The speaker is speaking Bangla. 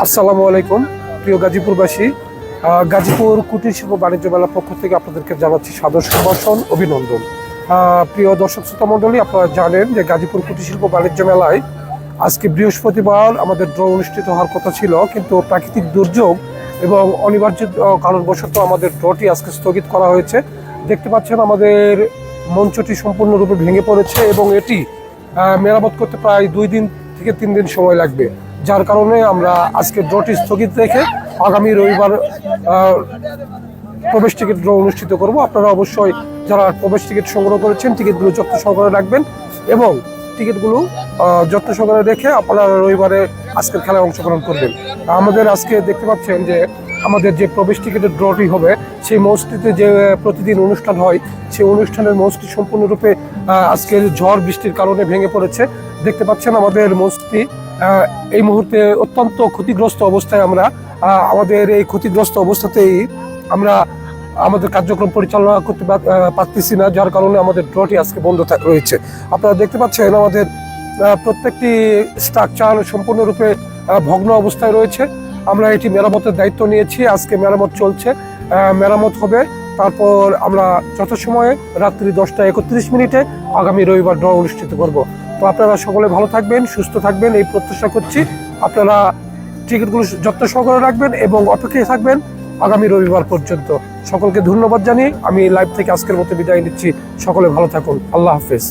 আসসালামু আলাইকুম, প্রিয় গাজীপুরবাসী। গাজীপুর কুটির শিল্প বাণিজ্য মেলার পক্ষ থেকে আপনাদেরকে জানাচ্ছি সাদর সম্ভাষণ, অভিনন্দন। প্রিয় দর্শক শ্রোতা মণ্ডলী, আপনারা জানেন যে গাজীপুর কুটির শিল্প বাণিজ্য মেলায় আজকে বৃহস্পতিবার আমাদের ড্র অনুষ্ঠিত হওয়ার কথা ছিল, কিন্তু প্রাকৃতিক দুর্যোগ এবং অনিবার্য কারণবশত আমাদের ড্রটি আজকে স্থগিত করা হয়েছে। দেখতে পাচ্ছেন আমাদের মঞ্চটি সম্পূর্ণরূপে ভেঙে পড়েছে এবং এটি মেরামত করতে প্রায় দুই দিন থেকে তিন দিন সময় লাগবে। যার কারণে আমরা আজকে ড্রটি স্থগিত রেখে আগামী রবিবার প্রবেশ টিকিট ড্র অনুষ্ঠিত করব। আপনারা অবশ্যই যারা প্রবেশ টিকিট সংগ্রহ করেছেন, টিকিটগুলো যত্ন সহকারে রাখবেন এবং টিকিটগুলো যত্ন সহকারে রেখে আপনারা রবিবারে আজকের খেলায় অংশগ্রহণ করবেন। আমাদের আজকে দেখতে পাচ্ছেন যে আমাদের যে প্রবেশ টিকিটের ড্রটি হবে, সেই মঞ্চটিতে যে প্রতিদিন অনুষ্ঠান হয়, সেই অনুষ্ঠানের মঞ্চটি সম্পূর্ণরূপে আজকের ঝড় বৃষ্টির কারণে ভেঙে পড়েছে। দেখতে পাচ্ছেন আমাদের মঞ্চটি এই মুহূর্তে অত্যন্ত ক্ষতিগ্রস্ত অবস্থায় আমরা আমাদের এই ক্ষতিগ্রস্ত অবস্থাতেই আমরা আমাদের কার্যক্রম পরিচালনা করতে পার- পারতেছি না, যার কারণে আমাদের ড্রটি আজকে বন্ধ রয়েছে। আপনারা দেখতে পাচ্ছেন আমাদের প্রত্যেকটি স্ট্রাকচার সম্পূর্ণরূপে ভগ্ন অবস্থায় রয়েছে। আমরা এটি মেরামতের দায়িত্ব নিয়েছি, আজকে মেরামত চলছে। মেরামত হবে, তারপর আমরা যথাসময়ে রাত্রি দশটা একত্রিশ মিনিটে আগামী রবিবার ড্র অনুষ্ঠিত করব। তো আপনারা সকলে ভালো থাকবেন, সুস্থ থাকবেন, এই প্রত্যাশা করছি। আপনারা টিকিটগুলো যত্ন সহকারে রাখবেন এবং অপেক্ষায় থাকবেন আগামী রবিবার পর্যন্ত। সকলকে ধন্যবাদ জানিয়ে আমি লাইভ থেকে আজকের মতো বিদায় নিচ্ছি। সকলে ভালো থাকুন। আল্লাহ হাফেজ।